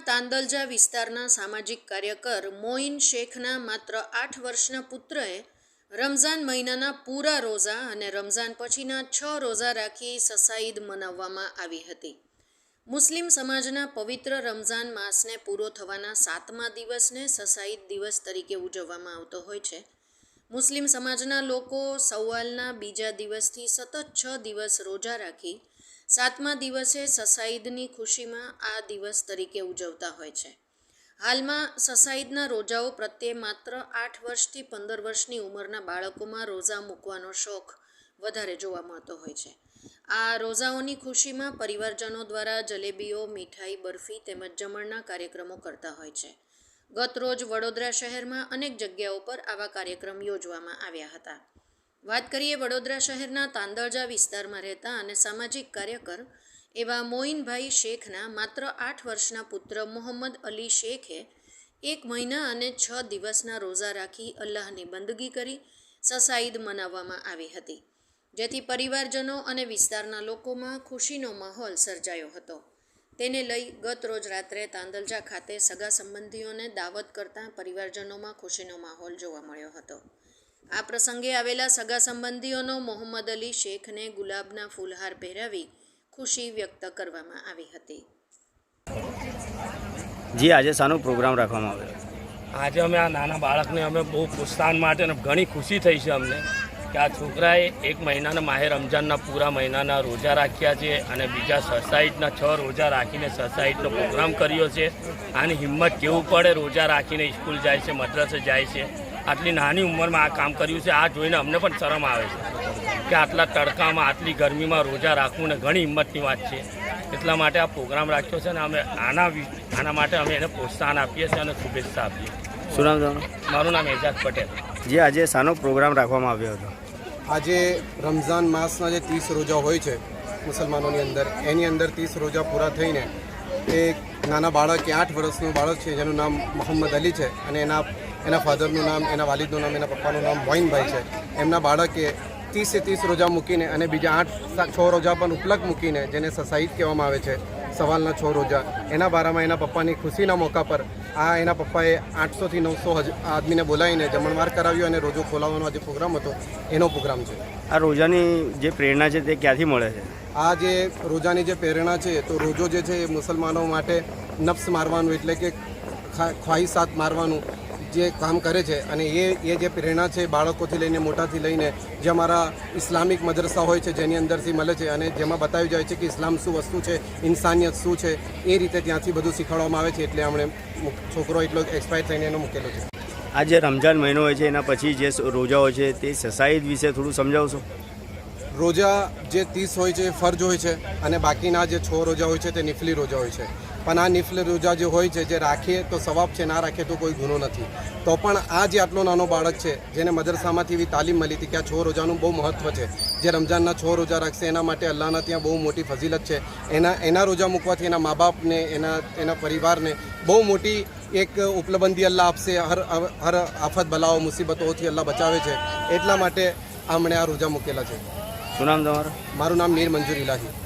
તાંદલજા વિસ્તારના સામાજિક કાર્યકર મોઇન શેખના માત્ર આઠ વર્ષના પુત્રએ રમઝાન મહિનાના પૂરા રોઝા અને રમઝાન પછીના છ રોઝા રાખી સસાઈદ મનાવવામાં આવી હતી. મુસ્લિમ સમાજના પવિત્ર રમઝાન માસને પૂરો થવાના સાતમા દિવસને સસાઈદ દિવસ તરીકે ઉજવવામાં આવતો હોય છે. મુસ્લિમ સમાજના લોકો સવાલના બીજા દિવસથી સતત છ દિવસ રોજા રાખી સાતમા દિવસે સસાઈદની ખુશીમાં આ દિવસ તરીકે ઉજવતા હોય છે. હાલમાં સસાઈદના રોજાઓ પ્રત્યે માત્ર આઠ વર્ષથી પંદર વર્ષની ઉંમરના બાળકોમાં રોઝા મૂકવાનો શોખ વધારે જોવા મળતો હોય છે. આ રોજાઓની ખુશીમાં પરિવારજનો દ્વારા જલેબીઓ, મીઠાઈ, બરફી તેમજ જમણના કાર્યક્રમો કરતા હોય છે. ગત રોજ વડોદરા શહેરમાં અનેક જગ્યાઓ પર આવા કાર્યક્રમ યોજવામાં આવ્યા હતા. વાત કરીએ વડોદરા શહેરના તાંદળજા વિસ્તારમાં રહેતા અને સામાજિક કાર્યકર એવા મોઇનભાઈ શેખના માત્ર આઠ વર્ષના પુત્ર મોહમ્મદ અલી શેખે એક મહિના અને છ દિવસના રોઝા રાખી અલ્લાહની બંદગી કરી સસાઈદ મનાવવામાં આવી હતી, જેથી પરિવારજનો અને વિસ્તારના લોકોમાં ખુશીનો માહોલ સર્જાયો હતો. તેને લઈ ગત રોજ રાત્રે તાંદલજા ખાતે સગા સંબંધીઓને દાવત કરતા પરિવારજનોમાં ખુશીનો માહોલ જોવા મળ્યો હતો. આ પ્રસંગે આવેલા સગા સંબંધીઓનો મોહમ્મદ અલી શેખને ગુલાબના ફૂલહાર પહેરાવી ખુશી વ્યક્ત કરવામાં આવી હતી. જી આજે સાનો પ્રોગ્રામ રાખવામાં આવ્યો. આજે અમે આ નાના બાળકને અમે બહુ પ્રોત્સાહન માટે ઘણી ખુશી થઈ છે અમને કે આ છોકરાએ એક મહિનાના માહે રમજાનના પૂરા મહિનાના રોજા રાખ્યા છે અને બીજા સસાઈડના છ રોજા રાખીને સસાઈડનો પ્રોગ્રામ કર્યો છે. આની હિંમત કેવું પડે? રોજા રાખીને સ્કૂલ જાય છે મદ્રાસે જાય છે. આટલી નાની ઉંમરમાં આ કામ કર્યું છે આ જોઈને અમને પણ શરમ આવે છે કે આટલા તડકામાં આટલી ગરમીમાં રોજા રાખવું ને ઘણી હિંમતની વાત છે. એટલા માટે આ પ્રોગ્રામ રાખ્યો છે અને અમે આના આના માટે અમે એને પ્રોત્સાહન આપીએ છીએ અને શુભેચ્છા આપીએ શું નામ તમારું? મારું નામ એજાજ પટેલ. જે આજે શાનો પ્રોગ્રામ રાખવામાં આવ્યો હતો. આજે રમઝાન માસના જે ત્રીસ રોજા હોય છે મુસલમાનોની અંદર એની અંદર ત્રીસ રોજા પૂરા થઈને એક નાના બાળક કે આઠ વર્ષનું બાળક છે, જેનું નામ મોહમ્મદ અલી છે અને એના એના ફાધરનું નામ, એના વાલિદનું નામ, એના પપ્પાનું નામ મોઇનભાઈ છે. એમના બાળકે ત્રીસે ત્રીસ રોજા મૂકીને અને બીજા આઠ, છ રોજા પણ ઉપલક મૂકીને જેને સસાઈદ કહેવામાં આવે છે. સવાલના છ રોજા. એના બારામાં એના પપ્પાની ખુશીના મોકા પર આ એના પપ્પાએ આઠસોથી નવસો હજ આદમીને બોલાવીને જમણવાર કરાવ્યો અને રોજો ખોલાવવાનો આજે પ્રોગ્રામ હતો. એનો પ્રોગ્રામ છે. આ રોજાની જે પ્રેરણા છે તે ક્યાંથી મળે છે? આ જે રોજાની જે પ્રેરણા છે તો રોજો જે છે એ મુસલમાનો માટે નફ્સ મારવાનું એટલે કે ખા- ખ્વાહિશાત મારવાનું જે કામ કરે છે અને એ એ જે પ્રેરણા છે બાળકોથી લઈને, મોટાથી લઈને, જે અમારા ઇસ્લામિક મદરસા હોય છે, જેની અંદરથી મળે છે અને જેમાં બતાવી જાય છે કે ઇસ્લામ શું વસ્તુ છે, ઇન્સાનિયત શું છે, એ રીતે ત્યાંથી બધું શીખવાડવામાં આવે છે એટલે અમને છોકરો એટલો એક્સપાયર થઈને એનો મૂકેલો છે. આ જે રમજાન મહિનો હોય છે, એના પછી જે રોજા હોય છે, તે સસાઈદ વિશે થોડું સમજાવશો? રોજા જે ત્રીસ હોય છે એ ફરજ હોય છે અને બાકીના જે છ રોજા હોય છે તે નિફલી રોજા હોય છે. પણ આ નિફલી રોજા જે હોય છે, જે રાખીએ તો સવાબ છે, ના રાખીએ તો કોઈ ગુનો નથી. તો પણ આ જે આટલો નાનો બાળક છે, જેને મદરસામાંથી એવી તાલીમ મળી હતી કે આ છ રોજાનું બહુ મહત્ત્વ છે, જે રમજાનના છ રોજા રાખશે, એના માટે અલ્લાહના ત્યાં બહુ મોટી ફઝીલત છે. એના એના રોજા મૂકવાથી એના મા બાપને એના એના પરિવારને બહુ મોટી એક ઉપલબંધી અલ્લાહ આપશે, હર હર આફત બલાઓ મુસીબતોથી અલ્લાહ બચાવે છે. એટલા માટે આમણે આ રોજા મૂકેલા છે. શું નામ તમારું? મારું નામ મીર મંજુર ઇલાહી.